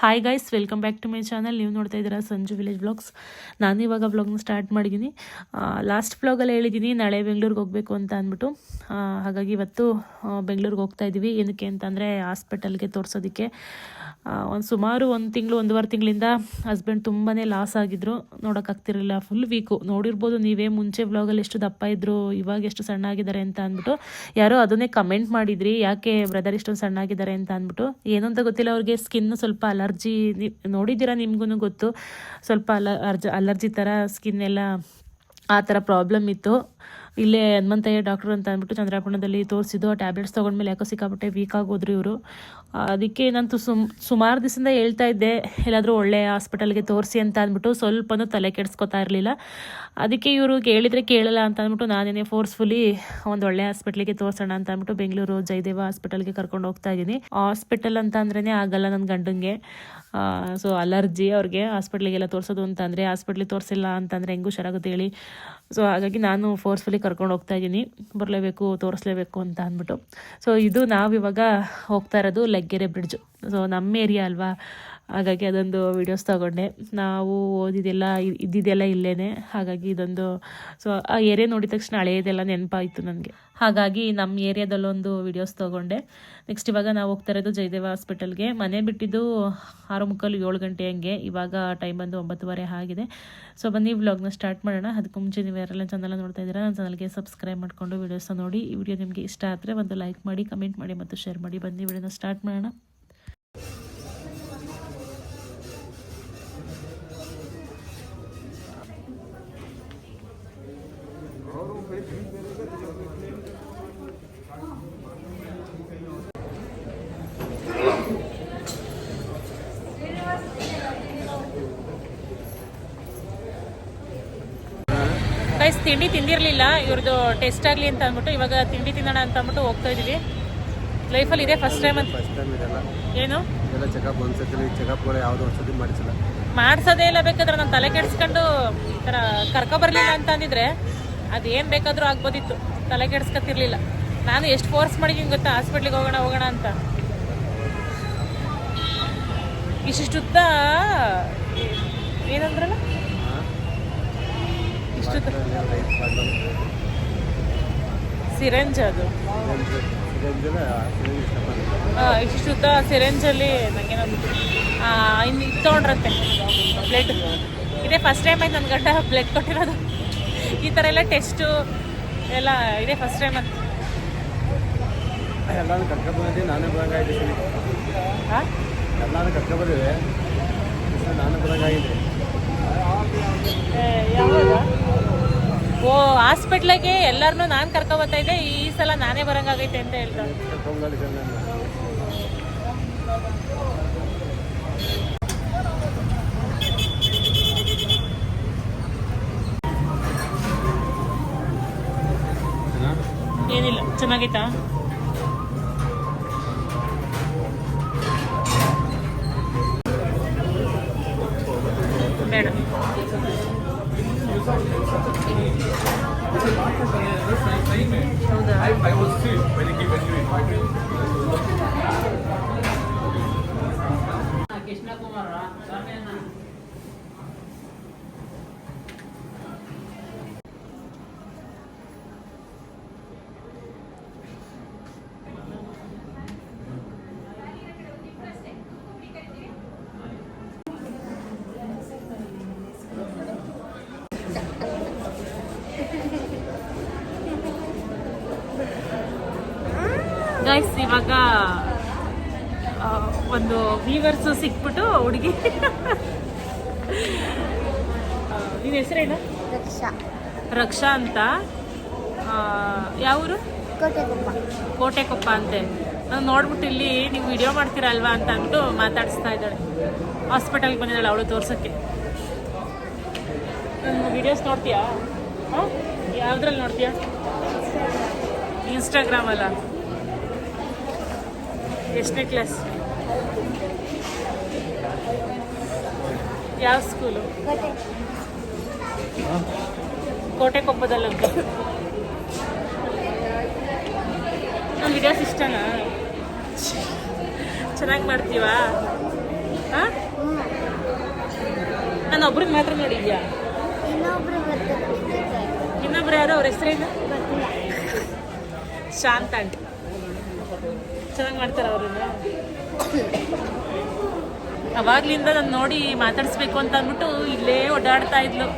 Hi guys welcome back to my channel ನೀವು ನೋಡ್ತಾ ಇದ್ದೀರಾ ಸಂಜು ವಿಲೇಜ್ ಬ್ಲಾಗ್ಸ್ ನಾನು ಇವಾಗ ಬ್ಲಾಗ್ನ ಸ್ಟಾರ್ಟ್ ಮಾಡಿದ್ದೀನಿ. ಲಾಸ್ಟ್ ಬ್ಲಾಗಲ್ಲಿ ಹೇಳಿದ್ದೀನಿ ನಾಳೆ ಬೆಂಗಳೂರಿಗೆ ಹೋಗಬೇಕು ಅಂತ ಅಂದ್ಬಿಟ್ಟು. ಹಾಗಾಗಿ ಇವತ್ತು ಬೆಂಗಳೂರಿಗೆ ಹೋಗ್ತಾ ಇದ್ದೀವಿ ಏನಕ್ಕೆ ಅಂತಂದರೆ ಹಾಸ್ಪಿಟಲ್ಗೆ ತೋರಿಸೋದಕ್ಕೆ. ಒಂದು ಸುಮಾರು ಒಂದು ತಿಂಗಳು, ಒಂದೂವರೆ ತಿಂಗಳಿಂದ ಹಸ್ಬೆಂಡ್ ತುಂಬಾ ಲಾಸ್ ಆಗಿದ್ರು. ನೋಡೋಕ್ಕಾಗ್ತಿರಲಿಲ್ಲ ಫುಲ್ ವೀಕು ನೋಡಿರ್ಬೋದು ನೀವೇ ಮುಂಚೆ ವ್ಲಾಗಲ್ಲಿ ಎಷ್ಟು ದಪ್ಪ ಇದ್ದರು ಇವಾಗ ಎಷ್ಟು ಸಣ್ಣ ಆಗಿದ್ದಾರೆ ಅಂತ ಅಂದ್ಬಿಟ್ಟು. ಯಾರೋ ಅದನ್ನೇ ಕಮೆಂಟ್ ಮಾಡಿದ್ರಿ, ಯಾಕೆ ಬ್ರದರ್ ಇಷ್ಟೊಂದು ಸಣ್ಣ ಆಗಿದ್ದಾರೆ ಅಂತ ಅಂದ್ಬಿಟ್ಟು. ಏನು ಅಂತ ಗೊತ್ತಿಲ್ಲ, ಅವ್ರಿಗೆ ಸ್ಕಿನ್ ಸ್ವಲ್ಪ ಅಲರ್ಜಿ ನೋಡಿದ್ದೀರಾ ನಿಮಗೂ ಗೊತ್ತು. ಸ್ವಲ್ಪ ಅಲ ಅಲರ್ಜಿ ಥರ ಸ್ಕಿನ್ ಎಲ್ಲ ಆ ಥರ ಪ್ರಾಬ್ಲಮ್ ಇತ್ತು. ಇಲ್ಲೇ ಹನುಮಂತಯ್ಯ ಡಾಕ್ಟರ್ ಅಂತ ಅಂದ್ಬಿಟ್ಟು ಚಂದ್ರಾಪುರದಲ್ಲಿ ತೋರಿಸಿದ್ದು ಟ್ಯಾಬ್ಲೆಟ್ಸ್ ತೊಗೊಂಡ್ಮೇಲೆ ಯಾಕೋ ಸಿಕ್ಕಾಪಟ್ಟೆ ವೀಕ್ ಆಗೋದ್ರು ಇವರು. ಅದಕ್ಕೆ ನಾನು ಸುಮ್, ಸುಮಾರು ದಿವಸದಿಂದ ಹೇಳ್ತಾ ಇದ್ದೆ, ಎಲ್ಲಾದರೂ ಒಳ್ಳೆಯ ಹಾಸ್ಪಿಟಲ್ಗೆ ತೋರಿಸಿ ಅಂತ ಅಂದ್ಬಿಟ್ಟು ಸ್ವಲ್ಪನೂ ತಲೆ ಕೆಡಿಸ್ಕೊತಾ ಇರಲಿಲ್ಲ. ಅದಕ್ಕೆ ಇವರು ಕೇಳಿದರೆ ಕೇಳಲ್ಲ ಅಂತ ಅಂದ್ಬಿಟ್ಟು ನಾನೇನೇ ಫೋರ್ಸ್ಫುಲಿ ಒಂದು ಒಳ್ಳೆ ಹಾಸ್ಪಿಟ್ಲಿಗೆ ತೋರಿಸೋಣ ಅಂತ ಅಂದ್ಬಿಟ್ಟು ಬೆಂಗಳೂರು, ಜಯದೇವ ಹಾಸ್ಪಿಟಲ್ಗೆ ಕರ್ಕೊಂಡು ಹೋಗ್ತಾ ಇದ್ದೀನಿ. ಹಾಸ್ಪಿಟಲ್ ಅಂತ ಅಂದ್ರೇ ಆಗಲ್ಲ ನನ್ನ ಗಂಡಂಗೆ. ಸೊ ಅಲರ್ಜಿ ಅವ್ರಿಗೆ ಹಾಸ್ಪಿಟ್ಲಿಗೆಲ್ಲ ತೋರಿಸೋದು ಅಂತಂದರೆ ಹಾಸ್ಪಿಟ್ಲಿಗೆ ತೋರಿಸಿಲ್ಲ ಅಂತಂದರೆ ಹೆಂಗೂ ಹುಷಾರಾಗುತ್ತೆ ಹೇಳಿ? ಸೊ ಹಾಗಾಗಿ ನಾನು ಫೋರ್ಸ್ಫುಲಿ ಕರ್ಕೊಂಡು ಹೋಗ್ತಾ ಇದ್ದೀನಿ. ಬರಲೇಬೇಕು, ತೋರಿಸ್ಲೇಬೇಕು ಅಂತ ಅಂದ್ಬಿಟ್ಟು. ಸೊ ಇದು ನಾವಿವಾಗ ಹೋಗ್ತಾ ಇರೋದು ಲೆಗ್ಗೆರೆ ಬ್ರಿಡ್ಜು ಸೊ ನಮ್ಮ ಏರಿಯಾ ಅಲ್ವಾ? ಹಾಗಾಗಿ ಅದೊಂದು ವಿಡಿಯೋಸ್ ತಗೊಂಡೆ. ನಾವು ಓದಿದೆಲ್ಲ ಇದ್ದಿದ್ದೆಲ್ಲ ಇಲ್ಲೇ ಹಾಗಾಗಿ ಇದೊಂದು ಸೊ ಆ ಏರಿಯಾ ನೋಡಿದ ತಕ್ಷಣ ಹಳೆಯದೆಲ್ಲ ನೆನಪಾಯಿತು ನನಗೆ ಹಾಗಾಗಿ ನಮ್ಮ ಏರಿಯಾದಲ್ಲೊಂದು ವಿಡಿಯೋಸ್ ತೊಗೊಂಡೆ. ನೆಕ್ಸ್ಟ್ ಇವಾಗ ನಾವು ಹೋಗ್ತಾ ಇರೋದು ಜಯದೇವ ಹಾಸ್ಪಿಟಲ್ಗೆ ಮನೆ ಬಿಟ್ಟಿದ್ದು ಆರು ಮುಕ್ಕಾಲು ಏಳು ಗಂಟೆ ಹಂಗೆ. ಇವಾಗ ಟೈಮ್ ಬಂದು ಒಂಬತ್ತುವರೆ ಆಗಿದೆ. ಸೊ ಬನ್ನಿ ವ್ಲಾಗ್ನ ಸ್ಟಾರ್ಟ್ ಮಾಡೋಣ. ಅದಕ್ಕೆ ಮುಂಚೆ ನೀವು ಯಾರೆಲ್ಲ ಚಾನಲ್ ನೋಡ್ತಾ ಇದ್ದೀರಾ ನನ್ನ ಚಾನಲ್ಗೆ ಸಬ್ಸ್ಕ್ರೈಬ್ ಮಾಡಿಕೊಂಡು ವೀಡಿಯೋಸ್ನ ನೋಡಿ. ಈ ವಿಡಿಯೋ ನಿಮಗೆ ಇಷ್ಟ ಆದರೆ ಒಂದು ಲೈಕ್ ಮಾಡಿ ಕಮೆಂಟ್ ಮಾಡಿ ಮತ್ತು ಶೇರ್ ಮಾಡಿ. ಬನ್ನಿ ವಿಡಿಯೋನ ಸ್ಟಾರ್ಟ್ ಮಾಡೋಣ. ಗೈಸ್ ತಿಂಡಿ ತಿಂದಿರಲಿಲ್ಲ. ಇವ್ರದ್ದು ಟೆಸ್ಟ್ ಆಗಲಿ ಅಂತ ಅಂದ್ಬಿಟ್ಟು ಇವಾಗ ತಿಂಡಿ ತಿನ್ನೋಣ ಅಂತ ಅಂದ್ಬಿಟ್ಟು ಹೋಗ್ತಾ ಇದ್ದೀವಿ ಲೈಫಲ್ಲಿ ಇದೇ ಫಸ್ಟ್ ಟೈಮ್ ಅಂತ. ಫಸ್ಟ್ ಟೈಮ್ ಇದೆಲ್ಲ ಏನು ಚೆಕಪ್ ಒಂದ್ಸತಿ ಚೆಕಪ್ಗಳು ಯಾವುದೋ ಒಂದ್ಸತಿ ಮಾಡಿಸಿಲ್ಲ. ಮಾಡ್ಸೋದೇ ಇಲ್ಲ. ಬೇಕಾದ್ರೆ ನಾನು ತಲೆ ಕೆಡಿಸ್ಕೊಂಡು ಈ ಥರ ಕರ್ಕೊ ಬರಲಿಲ್ಲ ಅಂತ ಅಂದಿದ್ರೆ ಅದೇನು ಬೇಕಾದರೂ ಆಗ್ಬೋದಿತ್ತು. ತಲೆ ಕೆಡಿಸ್ಕೊತಿರ್ಲಿಲ್ಲ ನಾನು ಎಷ್ಟು ಫೋರ್ಸ್ ಮಾಡಿದ್ದೀನಿ ಗೊತ್ತಾ? ಹಾಸ್ಪಿಟ್ಲಿಗೆ ಹೋಗೋಣ ಹೋಗೋಣ ಅಂತ. ಇಷ್ಟಿಷ್ಟುದ್ದ ಏನಂದ್ರಲ್ಲ? ಇಷ್ಟುದ್ದ ಸಿರೆಂಜ್ ಅದು ಇಷ್ಟು ಸಿರೆಂಜಲ್ಲಿ ನನಗೆ ಇನ್ನು ಇದು ತೊಗೊಂಡ್ರಂತೆ ಬ್ಲಡ್ ಇದೇ ಫಸ್ಟ್ ಟೈಮ್ ಆಯ್ತು ನನ್ನ ಗಂಡ ಬ್ಲಡ್ ಕೊಟ್ಟಿರೋದು. ಈ ಥರ ಎಲ್ಲ ಟೆಸ್ಟು ಎಲ್ಲ ಇದೇ ಫಸ್ಟ್ ಟೈಮ್ ಅಂತ. ಎಲ್ಲಾನು ಕರ್ಕೊಬಂದಿದ್ದೆ ನಾನೇ ಬರಂಗಾಗಿದ್ದೀನಿ. ಹಾಂ ಎಲ್ಲಾನು ಕರ್ಕೊಬಂದಿದೆ ನಾನು ಬರಂಗಾಗಿದೆ ಯಾವಾಗ? ಓ ಹಾಸ್ಪಿಟ್ಲಿಗೆ ಎಲ್ಲರನ್ನೂ ನಾನು ಕರ್ಕೊಬತ್ತಾ ಇದ್ದೆ. ಈ ಸಲ ನಾನೇ ಬರಂಗಾಗೈತೆ ಅಂತ ಹೇಳ್ತಾರೆ ಏನಿಲ್ಲ ಚೆನ್ನಾಗೈತಾ? ಗೈಸ್ ಇವಾಗ ಒಂದು ವೀವರ್ಸ್ ಸಿಕ್ಬಿಟ್ಟು ಹುಡುಗಿ. ನಿನ್ನ ಹೆಸರೇನು ರಕ್ಷಾ. ರಕ್ಷಾ ಅಂತ. ಯಾವೂರು ಕೋಟೆಕೊಪ್ಪ. ಕೋಟೆಕೊಪ್ಪ ಅಂತೆ. ನಾನು ನೋಡ್ಬಿಟ್ಟು ಇಲ್ಲಿ ನೀವು ವಿಡಿಯೋ ಮಾಡ್ತೀರಾ ಅಲ್ವಾ ಅಂತ ಅಂದ್ಬಿಟ್ಟು ಮಾತಾಡಿಸ್ತಾ ಇದ್ದಾಳೆ. ಹಾಸ್ಪಿಟಲ್ಗೆ ಬಂದಿದ್ದಾಳೆ ಅವಳು ತೋರ್ಸೋಕ್ಕೆ. ವಿಡಿಯೋಸ್ ನೋಡ್ತೀಯಾ? ಹಾಂ ಯಾವ್ದ್ರಲ್ಲಿ ನೋಡ್ತೀಯಾ? ಇನ್ಸ್ಟಾಗ್ರಾಮಲ್ಲ ಅಲ್ಲ. ಎಷ್ಟನೇ ಕ್ಲಾಸ್ ಯಾವ ಸ್ಕೂಲು ಕೋಟೆ ಕೋಟೆಕೊಪ್ಪದಲ್ಲಂತ ನಮ್ಮ ವಿಡಿಯೋಸ್ ಇಷ್ಟನಾ? ಚೆನ್ನಾಗಿ ಮಾಡ್ತೀವಾ? ಹಾಂ ನಾನು ಒಬ್ರಿಗೆ ಮಾತ್ರ ನೋಡಿದ್ಯಾ? ಇನ್ನೊಬ್ರು ಯಾರು? ಅವ್ರ ಹೆಸರೇನು? ಶಾಂತ ಆಂಟಿ ಚೆನ್ನಾಗಿ ಮಾಡ್ತಾರೆ ಅವ್ರನ್ನ. ಅವಾಗ್ಲಿಂದ ನಾನು ನೋಡಿ ಮಾತಾಡಿಸ್ಬೇಕು ಅಂತ ಅಂದ್ಬಿಟ್ಟು ಇಲ್ಲೇ ಓಡಾಡ್ತಾ ಇದ್ಲು.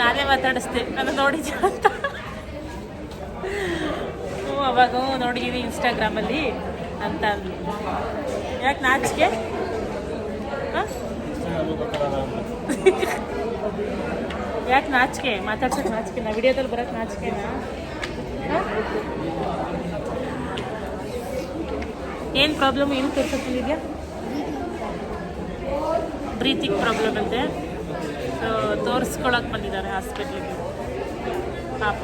ನಾನೇ ಮಾತಾಡಿಸ್ದೆ. ನಾನು ನೋಡಿ ಅಂತ ಹ್ಞೂ, ಅವಾಗ ನೋಡಿದ್ದೀನಿ ಇನ್ಸ್ಟಾಗ್ರಾಮಲ್ಲಿ ಅಂತ ಅಂದ್ಲು. ಯಾಕೆ ನಾಚಿಕೆ? ಯಾಕೆ ನಾಚಿಕೆ? ಮಾತಾಡ್ಸೋಕೆ ನಾಚಿಕೆನಾ ವಿಡಿಯೋದಲ್ಲಿ ಬರೋಕ್ಕೆ ನಾಚಿಕೆನಾ? ಏನು ಪ್ರಾಬ್ಲಮ್ ಏನು ತೋರಿಸ್ಕೊಂಡಿದ್ಯಾ ಬ್ರೀತಿಂಗ್ ಪ್ರಾಬ್ಲಮ್ ಅಂತೆ. ಸೊ ತೋರಿಸ್ಕೊಳಕ್ಕೆ ಬಂದಿದ್ದಾರೆ ಹಾಸ್ಪಿಟ್ಲಿಗೆ ಪಾಪ.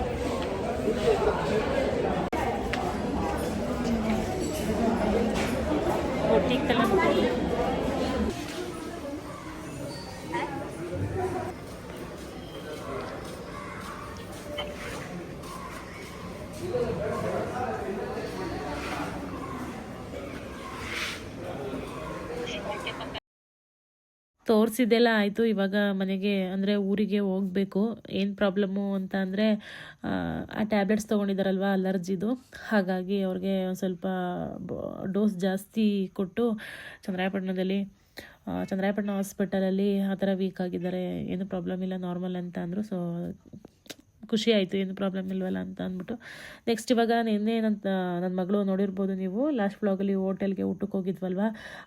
ಒಟ್ಟಿಗೆ ತಲೆ ತೋರಿಸಿದ್ದೆಲ್ಲ ಆಯಿತು. ಇವಾಗ ಮನೆಗೆ, ಅಂದರೆ ಊರಿಗೆ ಹೋಗಬೇಕು. ಏನು ಪ್ರಾಬ್ಲಮ್ಮು ಅಂತ ಅಂದರೆ, ಆ ಟ್ಯಾಬ್ಲೆಟ್ಸ್ ತೊಗೊಂಡಿದ್ದಾರಲ್ವ ಅಲರ್ಜಿದು. ಹಾಗಾಗಿ ಅವ್ರಿಗೆ ಸ್ವಲ್ಪ ಡೋಸ್ ಜಾಸ್ತಿ ಕೊಟ್ಟು ಚಂದ್ರಾಯಪಟ್ಟಣದಲ್ಲಿ ಚಂದ್ರಾಯಪಟ್ಟಣ ಹಾಸ್ಪಿಟಲಲ್ಲಿ ಆ ಥರ ವೀಕ್ ಆಗಿದ್ದಾರೆ. ಏನು ಪ್ರಾಬ್ಲಮ್ ಇಲ್ಲ ನಾರ್ಮಲ್ ಅಂತ ಅಂದರು. ಸೊ ಖುಷಿ ಆಯಿತು, ಏನು ಪ್ರಾಬ್ಲಮ್ ಇಲ್ವಲ್ಲ ಅಂತ ಅಂದ್ಬಿಟ್ಟು. ನೆಕ್ಸ್ಟ್ ಇವಾಗ ನಿನ್ನೆ ನನ್ನ ನನ್ನ ಮಗಳು ನೋಡಿರ್ಬೋದು ನೀವು ಲಾಸ್ಟ್ ಬ್ಲಾಗಲ್ಲಿ ಹೋಟೆಲ್ಗೆ ಊಟಕ್ಕೆ ಹೋಗಿದ್ವಲ್ವ?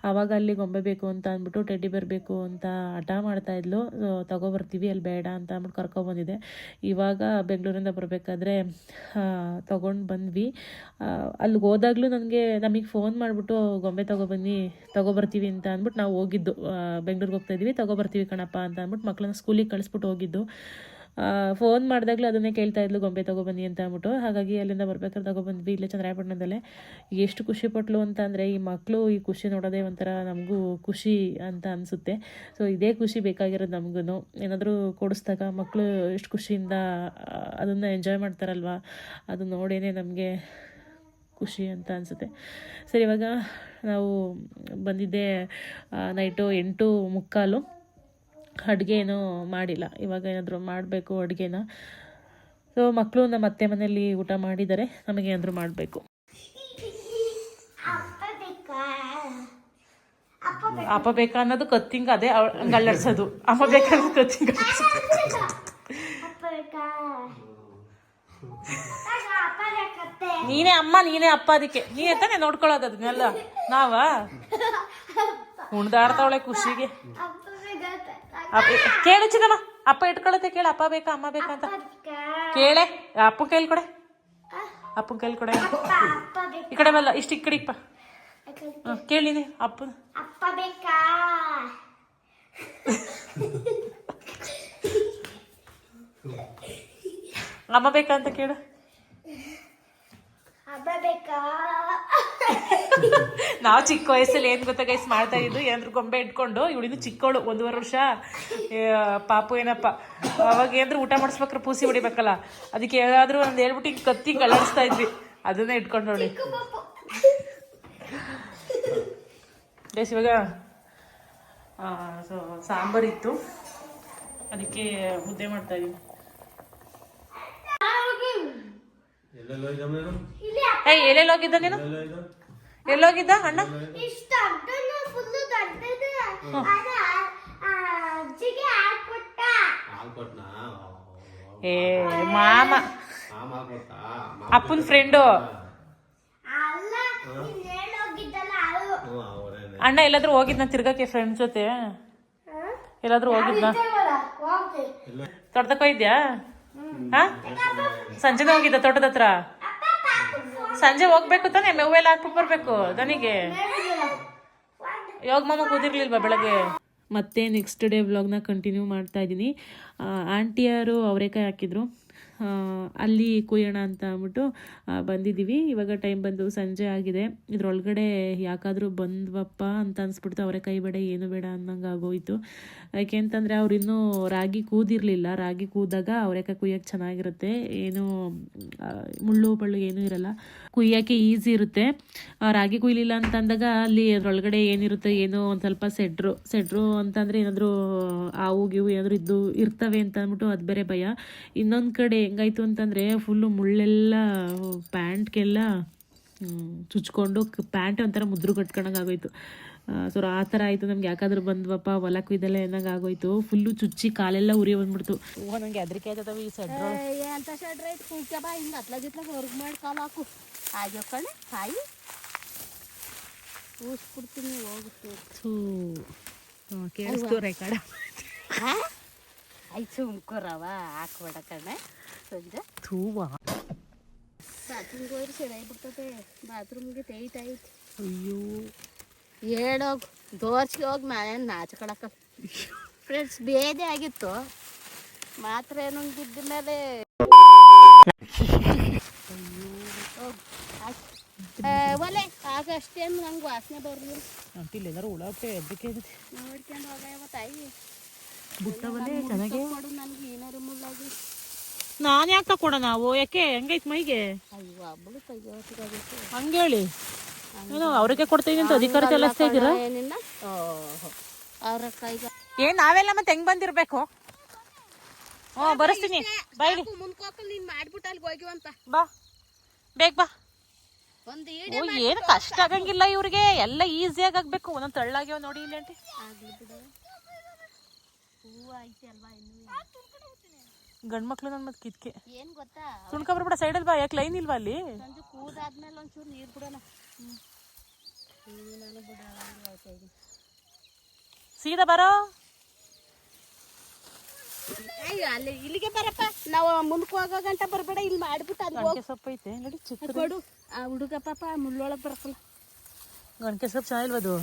ಆವಾಗ ಅಲ್ಲಿ ಗೊಂಬೆ ಬೇಕು ಅಂತ ಅಂದ್ಬಿಟ್ಟು ಟೆಡ್ಡಿ ಬರಬೇಕು ಅಂತ ಹಠ ಮಾಡ್ತಾ ಇದ್ಲು. ಸೊ ತಗೊಬರ್ತೀವಿ, ಅಲ್ಲಿ ಬೇಡ ಅಂತ ಅಂದ್ಬಿಟ್ಟು ಕರ್ಕೊಬಂದಿದೆ ಇವಾಗ ಬೆಂಗಳೂರಿಂದ ಬರಬೇಕಾದ್ರೆ ತೊಗೊಂಡು ಬಂದ್ವಿ. ಅಲ್ಲಿಗೆ ಹೋದಾಗಲೂ ನನಗೆ, ನಮಗೆ ಫೋನ್ ಮಾಡಿಬಿಟ್ಟು, ಗೊಂಬೆ ತೊಗೊಬನ್ನಿ ತೊಗೊಬರ್ತೀವಿ ಅಂತ ಅಂದ್ಬಿಟ್ಟು ನಾವು ಹೋಗಿದ್ದು. ಬೆಂಗಳೂರಿಗೆ ಹೋಗ್ತಾ ಇದ್ದೀವಿ, ತೊಗೊಬರ್ತೀವಿ ಕಣಪ್ಪ ಅಂತ ಅಂದ್ಬಿಟ್ಟು ಮಕ್ಕಳನ್ನ ಸ್ಕೂಲಿಗೆ ಕಳಿಸ್ಬಿಟ್ಟು ಹೋಗಿದ್ದು. ಫೋನ್ ಮಾಡಿದಾಗಲೂ ಅದನ್ನೇ ಕೇಳ್ತಾ ಇದ್ಲು, ಗೊಂಬೆ ತೊಗೊಬನ್ನಿ ಅಂತ ಅಂದ್ಬಿಟ್ಟು. ಹಾಗಾಗಿ ಅಲ್ಲಿಂದ ಬರ್ಬೇಕಾದ್ರೆ ತೊಗೊಬಂದ್ವಿ ಇಲ್ಲೇ ಚಂದ್ರಾಯಪಟ್ಟಣದಲ್ಲೇ. ಎಷ್ಟು ಖುಷಿ ಪಟ್ಲು ಅಂತ ಅಂದರೆ, ಈ ಮಕ್ಕಳು ಈ ಖುಷಿ ನೋಡೋದೇ ಒಂಥರ ನಮಗೂ ಖುಷಿ ಅಂತ ಅನಿಸುತ್ತೆ. ಸೊ ಇದೇ ಖುಷಿ ಬೇಕಾಗಿರೋದು ನಮಗೂ ಏನಾದರೂ ಕೊಡಿಸ್ದಾಗ ಮಕ್ಕಳು ಎಷ್ಟು ಖುಷಿಯಿಂದ ಅದನ್ನು ಎಂಜಾಯ್ ಮಾಡ್ತಾರಲ್ವ? ಅದು ನೋಡೇನೆ ನಮಗೆ ಖುಷಿ ಅಂತ ಅನಿಸುತ್ತೆ. ಸರಿ, ಇವಾಗ ನಾವು ಬಂದಿದ್ದೆ ನೈಟು ಎಂಟು ಮುಕ್ಕಾಲು. ಅಡುಗೆ ಏನೂ ಮಾಡಿಲ್ಲ. ಇವಾಗ ಏನಾದರೂ ಮಾಡಬೇಕು ಅಡುಗೆನ. ಸೊ ಮಕ್ಕಳು ನಮ್ಮ ಅತ್ತೆ ಮನೆಯಲ್ಲಿ ಊಟ ಮಾಡಿದ್ದಾರೆ ನಮಗೇನಾದರೂ ಮಾಡಬೇಕು. ಅಪ್ಪ ಬೇಕಾ ಅನ್ನೋದು ಕತ್ತಿಂಗ ಅದೇ ಹಂಗೆ ಕತ್ತಿಂಗ ಅಪ್ಪ ಬೇಕಾ ಅನ್ನೋದು ನೀನೇ ಅಮ್ಮ, ನೀನೇ ಅಪ್ಪ ಅದಕ್ಕೆ. ನೀನೇ ತಾನೇ ನೋಡ್ಕೊಳ್ಳೋದು ಅದನ್ನೆಲ್ಲ. ನಾವಾ? ಉಣ್ದಾಡ್ತಾವಳೆ ಖುಷಿಗೆ. ಕೇಳು ಚಿನ್ನಮ್ಮ. ಅಪ್ಪ ಇಟ್ಕೊಳತ್ತೆ ಕೇಳು. ಅಪ್ಪ ಬೇಕಾ ಅಮ್ಮ ಬೇಕಾ ಅಂತ. ಕೇಳೆ. ಅಪ್ಪನ ಕೈಲಿ ಕೊಡೆ. ಅಪ್ಪ ಕೈಲಿ ಕೊಡೆ. ಅಪ್ಪ ಅಪ್ಪ ಈ ಕಡೆ ಬಲ್ಲ ಇಷ್ಟು ಈ ಕಡೆ ಇಪ್ಪ. ಕೇಳಿನಿ ಅಪ್ಪನ. ಅಪ್ಪ ಬೇಕಾ? ಅಮ್ಮ ಬೇಕಾ ಅಂತ ಕೇಳು. ಅಪ್ಪ ಬೇಕಾ? ನಾವು ಚಿಕ್ಕ ವಯಸ್ಸಲ್ಲಿ ಏನ್ ಗೊತ್ತಾ ಗೈಸ್ ಮಾಡ್ತಾ ಇದ್ದು ಏನಾದ್ರು ಗೊಂಬೆ ಇಟ್ಕೊಂಡು ಇವಳಿನ ಚಿಕ್ಕವಳು ಒಂದೂವರೆ ವರ್ಷ ಪಾಪು ಏನಪ್ಪ. ಅವಾಗ ಏನಾದ್ರು ಊಟ ಮಾಡಿಸ್ಬೇಕ್ರೆ ಪೂಸಿ ಹೊಡಿಬೇಕಲ್ಲ. ಅದಕ್ಕೆ ಏನಾದ್ರು ಒಂದ್ ಹೇಳ್ಬಿಟ್ಟು ಹಿಂಗ್ ಕತ್ತಿ ಕಲರ್ಸ್ತಾ ಇದ್ವಿ. ಅದನ್ನೇ ಇಟ್ಕೊಂಡು ನೋಡಿ. ಗೈಸ್ ಇವಾಗ ಸೊ ಸಾಂಬಾರಿತ್ತು ಅದಕ್ಕೆ ಮುದ್ದೆ ಮಾಡ್ತಾ ಇದೀವಿ. ಏಯ್ ಎಲ್ಲೆಲ್ಲಿ ಹೋಗಿದ್ದ ನೀನು? ಎಲ್ಲೋಗಿದ್ದ ಅಣ್ಣ? ಏ ಮಾಮ. ಅಪ್ಪನ ಫ್ರೆಂಡು ಅಣ್ಣ ಎಲ್ಲಾದ್ರೂ ಹೋಗಿದ್ನ ತಿರ್ಗಕ್ಕೆ ಫ್ರೆಂಡ್ ಜೊತೆ? ಎಲ್ಲಾದ್ರೂ ಹೋಗಿದ್ನ? ತೋಟದಕ್ಕೆ ಹೋಗಿದ್ಯಾ? ಹಾ? ಸಂಜೆನೇ ಹೋಗಿದ್ದ ತೋಟದ ಹತ್ರ? ಸಂಜೆ ಹೋಗ್ಬೇಕು ತಾನೆ ಮೇವೆಲ್ಲ ಹಾಕ್ಬಿಟ್ಟು ಬರ್ಬೇಕು, ದನಿಗೆ. ಯೋಗ ಮಾಮ ಕೂದಿರ್ಲಿಲ್ವಾ ಬೆಳಗ್ಗೆ? ಮತ್ತೆ ನೆಕ್ಸ್ಟ್ ಡೇ ವ್ಲಾಗ್ನ ಕಂಟಿನ್ಯೂ ಮಾಡ್ತಾ ಇದ್ದೀನಿ. ಆಂಟಿಯರು ಅವರೇಕಾಯಿ ಹಾಕಿದ್ರು. ಅಲ್ಲಿ ಕುಯ್ಯೋಣ ಅಂತ ಅಂದ್ಬಿಟ್ಟು ಬಂದಿದ್ದೀವಿ. ಇವಾಗ ಟೈಮ್ ಬಂದು ಸಂಜೆ ಆಗಿದೆ. ಇದ್ರೊಳಗಡೆ ಯಾಕಾದರೂ ಬಂದ್ವಪ್ಪ ಅಂತ ಅನ್ಸ್ಬಿಡ್ತು. ಕೈ ಬೇಡ, ಏನು ಬೇಡ ಅನ್ನಂಗೆ ಆಗೋಯ್ತು. ಯಾಕೆ ಅಂತಂದರೆ ಅವ್ರು ಇನ್ನೂ ರಾಗಿ ಕೂದಿರಲಿಲ್ಲ. ರಾಗಿ ಕೂದಾಗ ಅವರೆಕಾಯಿ ಕುಯ್ಯೋಕ್ಕೆ ಚೆನ್ನಾಗಿರುತ್ತೆ, ಏನು ಮುಳ್ಳು, ಪಳ್ಳು ಏನೂ ಇರಲ್ಲ. ಕುಯ್ಯೋಕ್ಕೆ ಈಸಿ ಇರುತ್ತೆ. ರಾಗಿ ಕುಯ್ಲಿಲ್ಲ ಅಂತ ಅಂದಾಗ ಅಲ್ಲಿ ಅದರೊಳಗಡೆ ಏನಿರುತ್ತೆ, ಏನೋ ಒಂದು ಸ್ವಲ್ಪ ಸೆಡ್ರು. ಸೆಡ್ರು ಅಂತಂದರೆ ಏನಾದರೂ ಆವು ಗಿವು ಏನಾದರೂ ಇದ್ದು, ಇರ್ತವೆ ಅಂತ ಅಂದ್ಬಿಟ್ಟು ಅದು ಬೇರೆ ಭಯ. ಇನ್ನೊಂದು ಕಡೆ ಹೆಂಗಾಯ್ತು ಅಂತಂದರೆ ಫುಲ್ಲು ಮುಳ್ಳೆಲ್ಲ ಪ್ಯಾಂಟ್ಗೆಲ್ಲ ಚುಚ್ಕೊಂಡು ಪ್ಯಾಂಟ್ ಒಂಥರ ಮುದ್ರು ಕಟ್ಕೊಂಡಂಗೆ ಆಗೋಯ್ತು. ಸೊ ಆ ಥರ ಆಯಿತು ನಮ್ಗೆ. ಯಾಕಾದ್ರೂ ಬಂದ್ವಪ್ಪ ಹೊಲ ಇದೆಲ್ಲ ಏನಂಗೆ ಆಗೋಯ್ತು. ಫುಲ್ಲು ಚುಚ್ಚಿ ಕಾಲೆಲ್ಲ ಉರಿ ಬಂದ್ಬಿಡ್ತು. ಓ ನನಗೆ ಹೆದರಿಕೆ ಆಯ್ತದವ ಈ ಸೆಡ್ರು ಅಂತ ರೈಟ್ ಕೂಗ್ಯ ಬಾ ಹಿಂಗೆ ಅತ್ಲ ಗಿತ್ಲ ಹೊರಗೆ ಮಾಡಿ ಕಾಲು ಹಾಕು. ಆಗ್ಯೋ ಕಣೆ ಕಾಯಿ ಊಸ್ಬಿಡ್ತೀನಿ ಹೋಗುತ್ತೆ ಥೂ ಕೇಳಿಸ್ತು ರೆಕಾರ್ಡ್ ಆಯ್ತು ಸುಮ್ಕುರವ ಹಾಕ್ಬೇಡ ಕಣೆ. ಸಂಜೆ ಥೂವಾ ಬಾತ್ರೂಮ್ಗೆ ಹೋದ್ರೆ ಬಿಡ್ತದೆ ಬಾತ್ರೂಮ್ಗೆ ತೈಟ್ ಐತಿ ಅಯ್ಯೋ. ಹೇಳೋಗ್ ದೋರ್ಸ್ಗೆ ಹೋಗಿ ಮನೆ ನಾಚ್ಕೊಳಕ. ಫ್ರೆಂಡ್ಸ್ ಬೇದೆ ಆಗಿತ್ತು. ಮಾತ್ರ ಏನು ಬಿದ್ದ ಮೇಲೆ. ಹೋಗ್, ಒಲೆ ಆಗ ಅಷ್ಟೇನು ನಂಗೆ ವಾಸನೆ ಬರಲಿಲ್ಲ. ಆಂಟಿ ಇಲ್ಲೆಲ್ಲರೂ ಉಳಾಪೆ ಆಗುತ್ತೆ ನೋಡ್ಕೊಂಡು ಹೋಗವ ತಾಯಿ ಬುಟ್ಟವಲ್ಲೇ ಚೆನ್ನಾಗಿ. ಕೊಡು ನನಗೆ ಏನಾರು ಮುಳ್ಳಾಗಿ. ನಾನು ಯಾಕೆ ಕೊಡ ನಾವು. ಯಾಕೆ? ಹೆಂಗೈತ್ ಮೈಗೆ? ಅಯ್ಯೋ ಹಬ್ಬಳು ಹಂಗೇಳಿ ಏನು ಅವ್ರಿಗೆ ಕೊಡ್ತೀನಿ ಅಂತ ಅಧಿಕಾರ ಚಲಾಯಿಸ್ತಾ ಇದ್ದೀರಾ ಅವ್ರ ಕೈಗೆ ಏನ್ ನಾವೆಲ್ಲ ಮತ್ತೆ ಹೆಂಗ್ ಬಂದಿರ್ಬೇಕು? ಹ್ಞೂ ಬರಸ್ತೀನಿ. ಬೈಲಿ ನೀನ್ ಮಾಡ್ಬಿಟ್ಟು ಹೋಗಿ ಹೋಗಿವಂತ ಬಾ. ಬೇಗ ಬಾ. ಏನು ಕಷ್ಟ ಆಗಂಗಿಲ್ಲ ಇವ್ರಿಗೆ. ಎಲ್ಲ ಈಸಿಯಾಗಿ ಆಗ್ಬೇಕು. ಒಂದೊಂದು ತಳ್ಳಾಗ್ಯಾವ ನೋಡಿ ಇಲ್ಲಿ ಆಂಟಿ. ಗಂಡ್ ಮಕ್ಳು ನನ್ ಮತ್ತೆ ಕಿತ್ಕೆ. ಏನ್ ಗೊತ್ತಾ? ಸುಣ್ಕ ಬರ್ಬೇಡ ಸೈಡಲ್ಲಿ ಬಾ ಯಾಕೆ ಲೈನ್ ಇಲ್ವಾ ಅಲ್ಲಿ? ಸಂಜೆ ಕೂದಾದ್ಮೇಲೆ ಒಂಚೂರು ನೀರು ಬಿಡೋಣ. ನಾನು ಬಿಡೋಣ ಸೀದಾ ಬರೋ? ಅಯ್ಯೋ ಅಲ್ಲಿ ಇಲ್ಲಿಗೆ ಬರಪ್ಪ. ನಾವು ಮುಂದಕ್ಕೆ ಹೋಗೋ ಗಂಟ ಬರಬೇಡ ಇಲ್ಲಿ ಮಾಡ್ಬಿಟ್ಟು ಅಲ್ಲಿ ಸೊಪ್ಪ ಗಣಕೆ ಸೊಪ್ಪು ಐತೆ ನೋಡಿ ಚಿಕ್ಕ ಕೊಡು. ಆ ಹುಡುಗ ಪಾಪ ಮುಳ್ಳೊಳಗೆ ಬರಕಲ್ಲ ಗಣಕೆ ಸೊಪ್ಪು ಚೆನ್ನಾಗಿಲ್ವದು?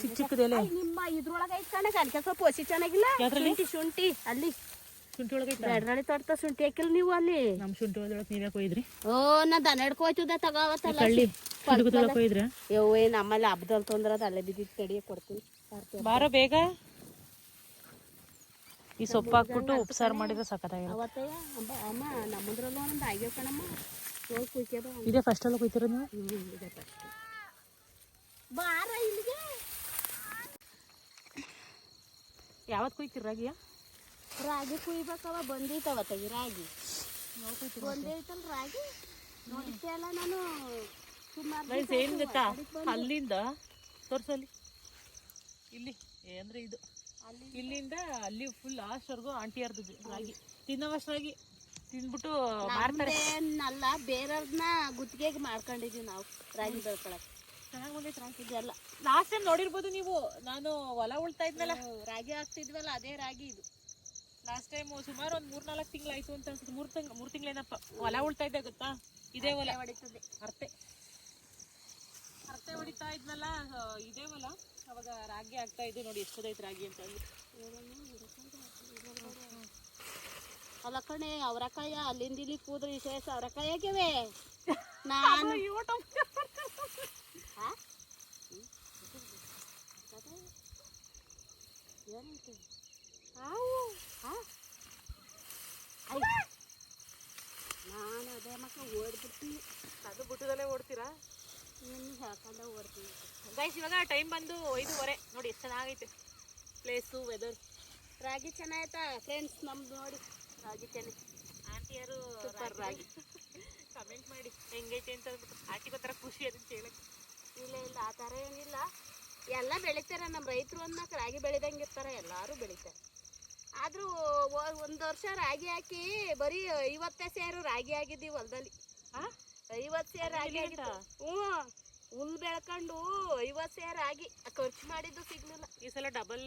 ಚಿಕ್ಕ ಚಿಕ್ಕದೆಲೆ? ನಿಮ್ಮ ಇದ್ರೊಳಗೆ ಐತೆ ಕಣೆ ಗಣಕೆ ಸೊಪ್ಪು ಹಸಿ ಚೆನ್ನಾಗಿಲ್ಲ. ಶುಂಠಿ ಅಲ್ಲಿ. ಶುಂಠಿ ಒಳಗೆ ಐತಾ ಬೆಡ್ರಾಳಿ ತೋಟದ ಶುಂಠಿ ಹಾಕಿಲ್ಲ ನೀವು ಅಲ್ಲಿ? ನಮ್ಮ ಶುಂಠಿ ಒಳಗೆ ನೀವೇ ಕೊಯ್ದ್ರಿ. ಓ ನಾ ದನ ಹಿಡ್ಕೋಯ್ತದ ತಗೋವತ್ತಲ್ಲ ಕಳ್ಳಿ ಹುಡುಗ ತೊಳಗೆ ಕೊಯ್ದ್ರ. ಯವ್ವೇ ನಮ್ಮಲ್ಲಿ ಹಬ್ಬದಲ್ಲಿ ಅಲ್ಲೇ ಬಿದ್ದಿದ್ದು ತಡಿಯ ಕೊಡ್ತೀನಿ. ತರ್ತೀನಿ. ಬಾರೋ ಬೇಗ. ಈ ಸೊಪ್ಪು ಹಾಕ್ಬಿಟ್ಟು ಉಪ್ಸಾರು ಮಾಡಿದ್ರೆ ಅವತ್ತೇ ಅಮ್ಮ ನಮ್ಮದ್ರಲ್ಲೂ ಒಂದೊಂದು ಆಗ್ಯಾವ ಕಣಮ್ಮ. ಇದೇ ಫಸ್ಟ್ ನೀವು. ಬಾರ ಇಲ್ಲಿಗೆ. ಯಾವತ್ತು ಕೊಯ್ತೀರಿ ರಾಗಿಯ? ರಾಗಿ ಕುಯ್ಬೇಕವ ಬಂದೈತವ ತೆಗಿ ರಾಗಿ. ಬಂದೈತಲ್ ರಾಗಿ? ನೋಡಿದ್ದೆ ಅಲ್ಲ ನಾನು ಸುಮಾರು ಗೈಸ್ ಗೊತ್ತಾ? ಅಲ್ಲಿಂದ ತೋರ್ಸಲ್ಲಿ. ಇಲ್ಲಿ ಏನ್ರಿ ಇದು. ಇಲ್ಲಿಂದ ಅಲ್ಲಿ ಫುಲ್ ಲಾಸ್ಟ್ವರೆಗೂ ಆಂಟಿ ಅರ್ದು ರಾಗಿ. ತಿನ್ನೋವಷ್ಟು ರಾಗಿ. ತಿಂದ್ಬಿಟ್ಟು ಮಾರ್ತಾರೆ. ಅಲ್ಲ ಬೇರೆಯವ್ರನ್ನ ಗುತ್ತಿಗೆಗೆ ಮಾಡ್ಕೊಂಡಿದೀವಿ ನಾವು ರಾಗಿ ಬೆಳ್ಕೊಳಕ್ಕೆ. ಚೆನ್ನಾಗಿ ಬಂದೈತೆ ರಾಗಿ. ಇದೆಲ್ಲ ಲಾಸ್ಟ್ ಟೈಮ್ ನೋಡಿರ್ಬೋದು ನೀವು. ನಾನು ಹೊಲ ಉಳ್ತಾ ಇದ್ನಲ್ಲ. ರಾಗಿ ಹಾಕ್ತಿದ್ವಲ್ಲ ಅದೇ ರಾಗಿ ಇದು. ಲಾಸ್ಟ್ ಟೈಮ್ ಸುಮಾರು ಒಂದು ಮೂರ್ ನಾಲ್ಕು ತಿಂಗಳಾಯ್ತು ಅಂತ ಅನ್ಸುತ್ತೆ. ಮೂರ್ ತಿಂಗ್ ಮೂರ್ ತಿಂಗಳೇನಪ್ಪ ಹೊಲ ಉಳ್ತಾ ಇದೆ ಗೊತ್ತಾ? ಇದೇ ಹೊಲ ಹೊಡಿತದೆ. ಅರ್ತೆ. ಅರ್ತೆ ಹೊಡಿತಾ ಇದ್ನಲ್ಲ ಇದೇ ಹೊಲ ಅವಾಗ ರಾಗಿ ಆಗ್ತಾ ಇದೆ ನೋಡಿ ಎಷ್ಟದೈತೆ ರಾಗಿ ಅಂತ ಅಂದ್ಬಿಟ್ಟು. ಅಲ್ಲ ಕಣೆ ಅವರಕಾಯ ಅಲ್ಲಿಂದ ಇಲ್ಲಿ ಕೂದ್ರೆ ವಿಶೇಷ ಅವರಕಾಯಾಗಿವೆ ಆಗ್ಯವೆ. ನಾನು ಹಾ? ಹ್ಮ್. ನಾನು ಅದೇ ಮಕ್ಕ ಓಡ್ಬಿಡ್ತೀನಿ ಅದು ಬಿಟ್ಟದಲ್ಲೇ ಓಡ್ತೀರಾ ಏನು ಹೇಳ್ಕೊಂಡ ಓಡ್ತೀನಿ ಗೈಸ್ ಇವಾಗ ಟೈಮ್ ಬಂದು ಐದೂವರೆ. ನೋಡಿ ಎಷ್ಟು ಚೆನ್ನಾಗೈತೆ. ಪ್ಲೇಸು ವೆದರ್ ರಾಗಿ ಚೆನ್ನಾಯ್ತಾ ಫ್ರೆಂಡ್ಸ್ ನಮ್ದು ನೋಡಿ. ರಾಗಿ ಚೆನ್ನಾಗಿ ಆಂಟಿಯರು ಸೂಪರ್ ರಾಗಿ. ಕಮೆಂಟ್ ಮಾಡಿ. ಹೆಂಗೈತೆ ಅಂತ ಅಂದ್ಬಿಟ್ಟು ಆಂಟಿ ಗೊತ್ತರ ಖುಷಿ ಅದಕ್ಕೆ ಹೇಳಕ್ಕೆ. ಇಲ್ಲ ಇಲ್ಲ ಆ ಥರ ಏನಿಲ್ಲ. ಎಲ್ಲ ಬೆಳಿತಾರೆ ನಮ್ಮ ರೈತರು ಅನ್ನಕ್ಕೆ ರಾಗಿ ಬೆಳೆದಂಗೆ ಇರ್ತಾರೆ ಎಲ್ಲರೂ ಬೆಳಿತಾರೆ. ಆದರೂ ಒಂದು ವರ್ಷ ರಾಗಿ ಹಾಕಿ ಬರೀ ಐವತ್ತೇ ಸೇರು ರಾಗಿ ಆಗಿದ್ದೀವಿ ಹೊಲದಲ್ಲಿ. ಐವತ್ತು ಸೇರು ರಾಗಿ ಆಗಿತ್ತು ಹ್ಞೂ. ಹುಲ್ ಬೆಳ್ಕೊಂಡು ಐವತ್ತು ಸೇರು ರಾಗಿ ಖರ್ಚು ಮಾಡಿದ್ದು ಸಿಗ್ಲಿಲ್ಲ. ಈ ಸಲ ಡಬಲ್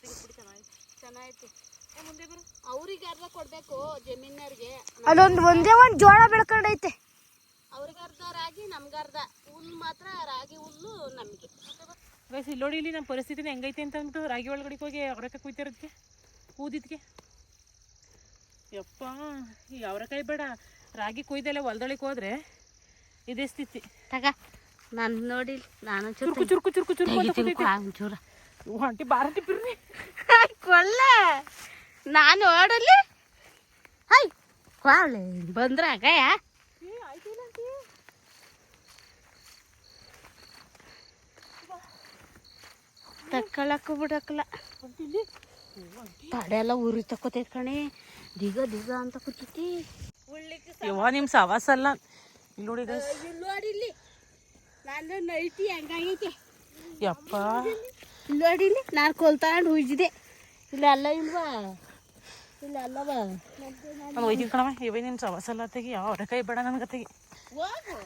ಸಿಗ್ಬಿಟ್ಟು ಚೆನ್ನಾಗಿ. ಚೆನ್ನಾಗಿತ್ತು ಬರು. ಅವ್ರಿಗೆ ಅರ್ಧ ಕೊಡಬೇಕು ಜಮೀನರಿಗೆ ಅದೊಂದು ಒಂದೇ ಒಂದು ಜೋಳ ಬೆಳ್ಕೊಂಡೈತೆ. ಅವ್ರಿಗೆ ಅರ್ಧ ರಾಗಿ ನಮ್ಗೆ ಅರ್ಧ. ಹುಲ್ಲು ಮಾತ್ರ ರಾಗಿ ಹುಲ್ಲು ನಮಗೆ. ಗೈಸ್ ಇಲ್ಲಿ ನೋಡಿ ಇಲ್ಲಿ ನಮ್ಮ ಪರಿಸ್ಥಿತಿನ ಹೆಂಗೈತೆ ಅಂತ ಅಂದ್ಬಿಟ್ಟು ರಾಗಿ ಒಳಗಡೆ ಹೋಗಿ ಹೊರಕ್ಕೆ ಕುಯ್ತಿರೋದಕ್ಕೆ ಊದಿದ್ಕೆ ಯಪ್ಪ ಈ ಕೈ ಬೇಡ. ರಾಗಿ ಕೊಯ್ದೆಲ್ಲ ಹೊಲ್ದೊಳಗೆ ಹೋದ್ರೆ ಇದೇ ಸ್ಥಿತಿ. ತಗ ನಾನು ನೋಡಿ ನಾನು ಚುರುಕು ಚುರುಕು ಚುರುಕು ಚುರುಕು ಚುರು ಆಂಟಿ ಬಾರಂಟಿ ಬಿರ್ರಿ. ಕೊಲ್ಲ ನಾನು ಓಡಲಿ ಹೈ ಕ್ವಾಳೆ ಬಂದ್ರ ಅಗಯ ತಕ್ಕಳಕ್ಕೂ ಬಿಡಕ್ಕಲ್ಲ. ತಡೆ ಎಲ್ಲ ಉರಿ ತಕೋತೈತ್ ಕಣೆ. ದಿಗ ದಿಗ ಅಂತ ಕೂತೈತಿ. ಯವ್ವ ನಿಮ್ಮ ಸವಾಸ ಅಲ್ಲ. ಇಲ್ಲಿ ನೋಡಿ guys. ನೋಡಿಲ್ಲಿ ನಾನು ನೈಟಿ ಹೆಂಗಾಗೈತೆ. ಯಪ್ಪ. ಇಲ್ಲಿ ನೋಡಿ ಇಲ್ಲಿ ನಾನು ಕೊಲ್ತಾಂಡು ಉಜ್ಜಿದೆ ಇಲ್ಲ ಅಲ್ಲ ಇಲ್ವಾ? ಇಲ್ಲ ಅಲ್ಲವಾ ನಾನು ಒಯ್ತೀನಿ ಕಣವ ಇವೇ ನಿಮ್ಮ ಸವಾಸ ಅಲ್ಲ ತೆಗಿ ಯಾವ ಅವರೆಕಾಯಿ ಬೇಡ ನನಗೆ ತೆಗಿ ಹೋಗು.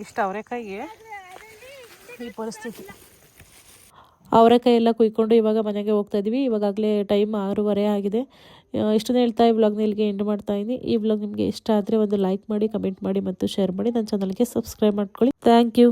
ಇಷ್ಟು ಅವರೆಕಾಯಿಗೆ? ಈ ಪರಿಸ್ಥಿತಿ. ಅವರೆಕಾಯಿ ಎಲ್ಲ ಕುಯ್ಕೊಂಡು ಇವಾಗ ಮನೆಗೆ ಹೋಗ್ತಾ ಇದ್ವಿ ಇವಾಗಲೇ ಟೈಮ್ ಆರೂವರೆ ಆಗಿದೆ. ಇಷ್ಟನ್ನು ಹೇಳ್ತಾ ಈ ವ್ಲಾಗ್ನ ಇಲ್ಲಿಗೆ ಎಂಡ್ ಮಾಡ್ತಾ ಇದ್ದೀನಿ. ಈ ವ್ಲಾಗ್ ನಿಮಗೆ ಇಷ್ಟ ಆದರೆ ಒಂದು ಲೈಕ್ ಮಾಡಿ ಕಮೆಂಟ್ ಮಾಡಿ ಮತ್ತು ಶೇರ್ ಮಾಡಿ. ನನ್ನ ಚಾನಲ್ಗೆ ಸಬ್ಸ್ಕ್ರೈಬ್ ಮಾಡ್ಕೊಳ್ಳಿ. Thank you